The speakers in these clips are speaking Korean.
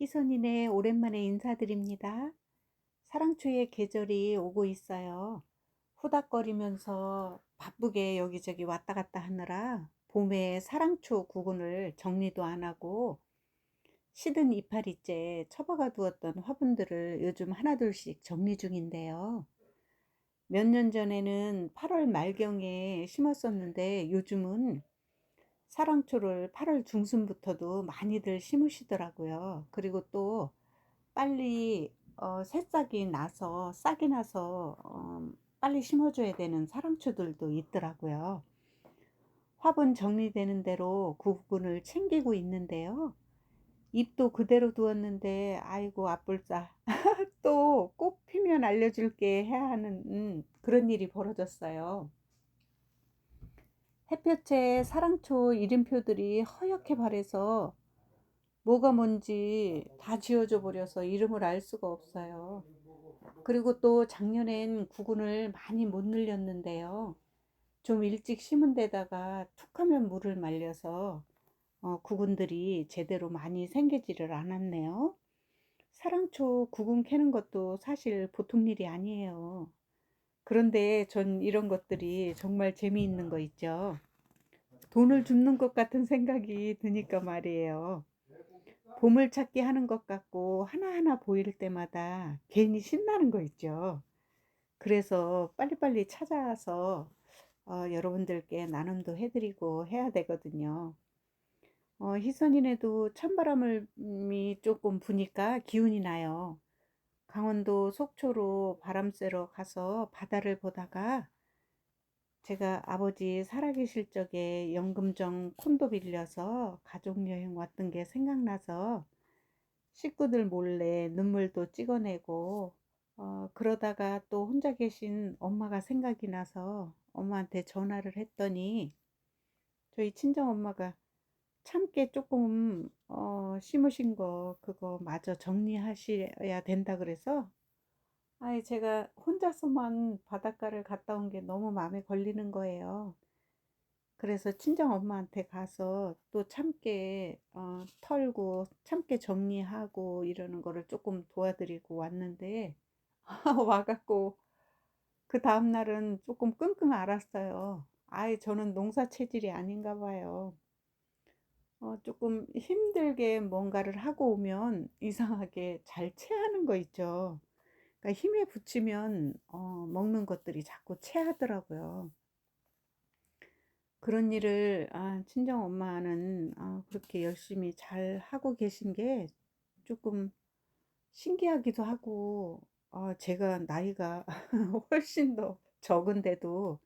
희선이네 오랜만에 인사드립니다. 사랑초의 계절이 오고 있어요. 후닥거리면서 바쁘게 여기저기 왔다 갔다 하느라 봄에 사랑초 구근을 정리도 안 하고 시든 이파리째 처박아 두었던 화분들을 요즘 하나둘씩 정리 중인데요. 몇 년 전에는 8월 말경에 심었었는데 요즘은 사랑초를 8월 중순부터도 많이들 심으시더라고요. 그리고 또 빨리 어, 새싹이 나서 싹이 나서 어, 빨리 심어줘야 되는 사랑초들도 있더라고요. 화분 정리되는 대로 구근을 챙기고 있는데요. 잎도 그대로 두었는데 아이고 아뿔싸 또 꽃 피면 알려줄게 해야 하는 음, 그런 일이 벌어졌어요. 햇볕에 사랑초 이름표들이 허옇게 발해서 뭐가 뭔지 다 지워져 버려서 이름을 알 수가 없어요. 그리고 또 작년엔 구근을 많이 못 늘렸는데요. 좀 일찍 심은 데다가 툭 하면 물을 말려서 어, 구근들이 제대로 많이 생기지를 않았네요. 사랑초 구근 캐는 것도 사실 보통 일이 아니에요. 그런데 전 이런 것들이 정말 재미있는 거 있죠. 돈을 줍는 것 같은 생각이 드니까 말이에요. 보물찾기 하는 것 같고 하나하나 보일 때마다 괜히 신나는 거 있죠. 그래서 빨리빨리 찾아서 어, 여러분들께 나눔도 해드리고 해야 되거든요. 어, 희선이네도 찬바람이 조금 부니까 기운이 나요. 강원도 속초로 바람 쐬러 가서 바다를 보다가 제가 아버지 살아계실 적에 연금정 콘도 빌려서 가족여행 왔던 게 생각나서 식구들 몰래 눈물도 찍어내고 어, 그러다가 또 혼자 계신 엄마가 생각이 나서 엄마한테 전화를 했더니 저희 친정 엄마가 참깨 조금 어, 심으신 거 그거 마저 정리하셔야 된다 그래서 아이 제가 혼자서만 바닷가를 갔다 온 게 너무 마음에 걸리는 거예요. 그래서 친정 엄마한테 가서 또 참깨 어, 털고 참깨 정리하고 이러는 거를 조금 도와드리고 왔는데 와갖고 그 다음날은 조금 끙끙 앓았어요. 아이 저는 농사 체질이 아닌가 봐요. 어, 조금 힘들게 뭔가를 하고 오면 이상하게 잘 체하는 거 있죠. 그러니까 힘에 붙이면 어, 먹는 것들이 자꾸 체하더라고요. 그런 일을 아, 친정 엄마는 아, 그렇게 열심히 잘 하고 계신 게 조금 신기하기도 하고 아, 제가 나이가 훨씬 더 적은데도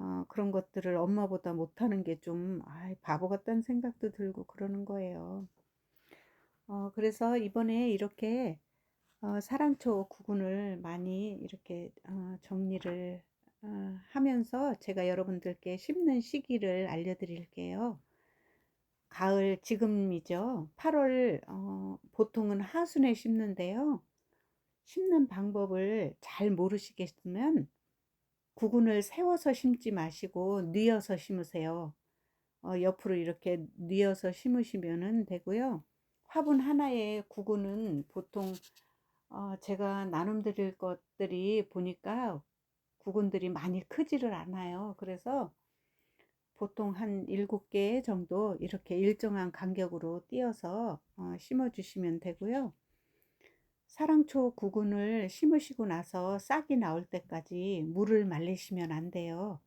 어, 그런 것들을 엄마보다 못하는 게좀 바보 같다는 생각도 들고 그러는 거예요. 어, 그래서 이번에 이렇게 어, 사랑초 구근을 많이 이렇게 어, 정리를 어, 하면서 제가 여러분들께 심는 시기를 알려드릴게요. 가을 지금이죠. 8월 어, 보통은 하순에 심는데요. 심는 방법을 잘 모르시겠으면 구근을 세워서 심지 마시고 뉘어서 심으세요. 어, 옆으로 이렇게 뉘어서 심으시면 되고요. 화분 하나의 구근은 보통 어, 제가 나눔 드릴 것들이 보니까 구근들이 많이 크지를 않아요. 그래서 보통 한 7개 정도 이렇게 일정한 간격으로 띄어서 어, 심어 주시면 되고요. 사랑초 구근을 심으시고 나서 싹이 나올 때까지 물을 말리시면 안 돼요.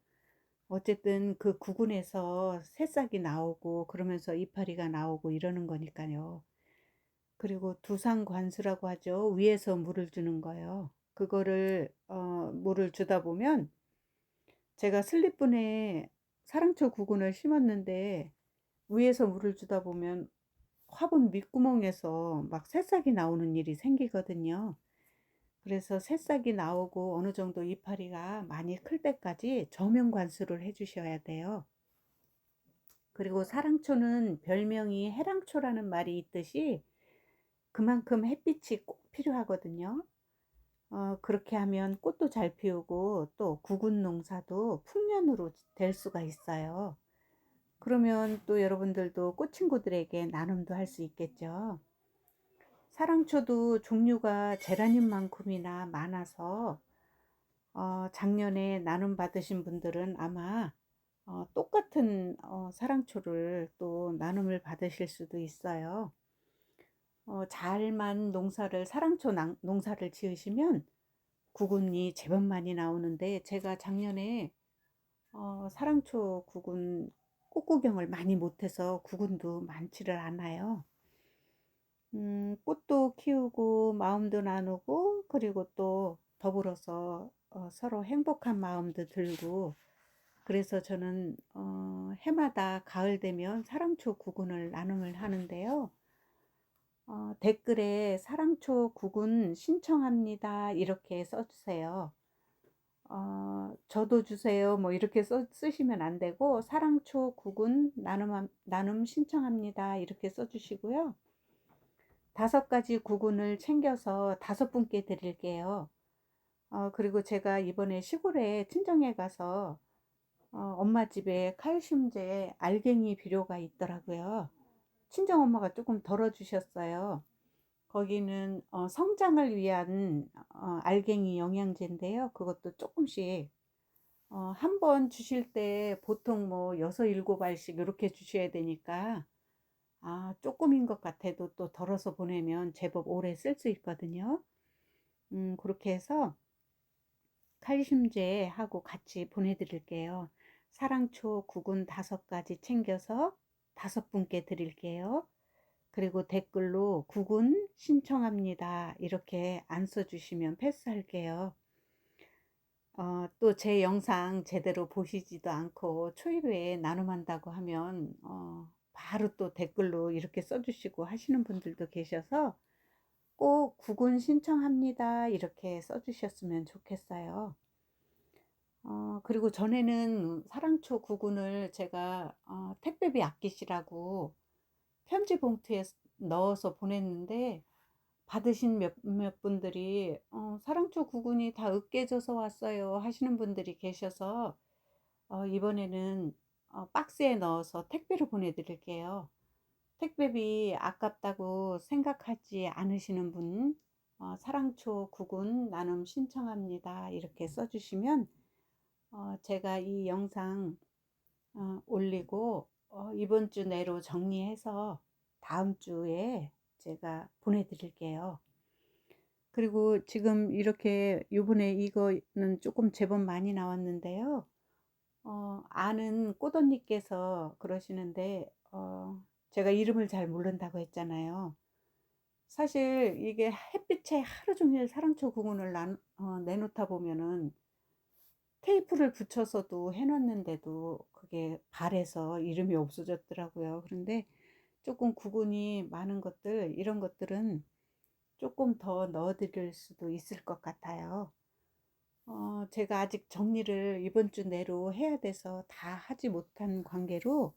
어쨌든 그 구근에서 새싹이 나오고 그러면서 이파리가 나오고 이러는 거니까요. 그리고 두상관수라고 하죠. 위에서 물을 주는 거예요. 그거를 어, 물을 주다 보면 제가 슬립분에 사랑초 구근을 심었는데 위에서 물을 주다 보면 화분 밑구멍에서 막 새싹이 나오는 일이 생기거든요. 그래서 새싹이 나오고 어느 정도 이파리가 많이 클 때까지 저면 관수를 해주셔야 돼요. 그리고 사랑초는 별명이 해랑초라는 말이 있듯이 그만큼 햇빛이 꼭 필요하거든요. 어, 그렇게 하면 꽃도 잘 피우고 또 구근 농사도 풍년으로 될 수가 있어요. 그러면 또 여러분들도 꽃 친구들에게 나눔도 할 수 있겠죠. 사랑초도 종류가 제라늄만큼이나 많아서 어, 작년에 나눔 받으신 분들은 아마 어, 똑같은 어, 사랑초를 또 나눔을 받으실 수도 있어요. 어, 잘만 농사를 사랑초 낭- 농사를 지으시면 구근이 제법 많이 나오는데 제가 작년에 어, 사랑초 구근 꽃구경을 많이 못해서 구근도 많지를 않아요. 음, 꽃도 키우고 마음도 나누고 그리고 또 더불어서 어, 서로 행복한 마음도 들고 그래서 저는 어, 해마다 가을 되면 사랑초 구근을 나눔을 하는데요. 어, 댓글에 사랑초 구근 신청합니다 이렇게 써주세요. 어, 저도 주세요 뭐 이렇게 써, 쓰시면 안 되고 사랑초 구근 나눔, 나눔 신청합니다 이렇게 써주시고요. 다섯 가지 구근을 챙겨서 다섯 분께 드릴게요. 어, 그리고 제가 이번에 시골에 친정에 가서 어, 엄마 집에 칼슘제 알갱이 비료가 있더라고요. 친정 엄마가 조금 덜어주셨어요. 거기는 어, 성장을 위한 어, 알갱이 영양제인데요. 그것도 조금씩 어, 한 번 주실 때 보통 뭐 여섯 일곱 알씩 이렇게 주셔야 되니까 아, 조금인 것 같아도 또 덜어서 보내면 제법 오래 쓸 수 있거든요. 음, 그렇게 해서 칼슘제하고 같이 보내드릴게요. 사랑초 구근 다섯 가지 챙겨서 다섯 분께 드릴게요. 그리고 댓글로 구근 신청합니다. 이렇게 안 써주시면 패스할게요. 어, 또 제 영상 제대로 보시지도 않고 초입에 나눔한다고 하면 어, 바로 또 댓글로 이렇게 써주시고 하시는 분들도 계셔서 꼭 구근 신청합니다. 이렇게 써주셨으면 좋겠어요. 어, 그리고 전에는 사랑초 구근을 제가 어, 택배비 아끼시라고 편지 봉투에 넣어서 보냈는데 받으신 몇몇 분들이 어, 사랑초 구근이 다 으깨져서 왔어요 하시는 분들이 계셔서 어, 이번에는 어, 박스에 넣어서 택배로 보내드릴게요. 택배비 아깝다고 생각하지 않으시는 분 어, 사랑초 구근 나눔 신청합니다 이렇게 써주시면 어, 제가 이 영상 어, 올리고 어, 이번 주 내로 정리해서 다음 주에 제가 보내드릴게요. 그리고 지금 이렇게 요번에 이거는 조금 제법 많이 나왔는데요. 어, 아는 꽃언니께서 그러시는데 어, 제가 이름을 잘 모른다고 했잖아요. 사실 이게 햇빛에 하루 종일 사랑초 구근을 나, 어, 내놓다 보면은 테이프를 붙여서도 해놨는데도 그게 발에서 이름이 없어졌더라고요. 그런데 조금 구근이 많은 것들, 이런 것들은 조금 더 넣어드릴 수도 있을 것 같아요. 어, 제가 아직 정리를 이번 주 내로 해야 돼서 다 하지 못한 관계로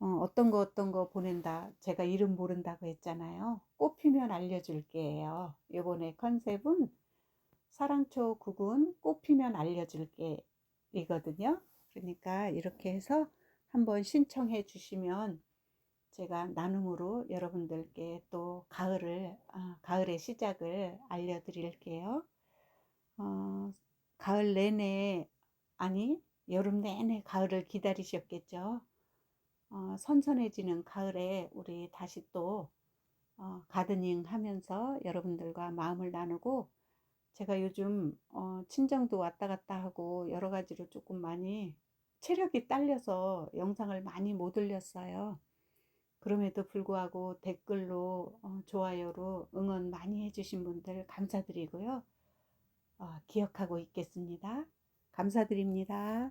어, 어떤 거 어떤 거 보낸다. 제가 이름 모른다고 했잖아요. 꽃피면 알려줄게요. 이번에 컨셉은 사랑초 구근 꽃피면 알려줄게 이거든요. 그러니까 이렇게 해서 한번 신청해 주시면 제가 나눔으로 여러분들께 또 가을을 아, 가을의 시작을 알려드릴게요. 어, 가을 내내 아니 여름 내내 가을을 기다리셨겠죠. 어, 선선해지는 가을에 우리 다시 또 어, 가드닝 하면서 여러분들과 마음을 나누고 제가 요즘 어, 친정도 왔다 갔다 하고 여러 가지로 조금 많이 체력이 딸려서 영상을 많이 못 올렸어요. 그럼에도 불구하고 댓글로 어, 좋아요로 응원 많이 해주신 분들 감사드리고요. 어, 기억하고 있겠습니다. 감사드립니다.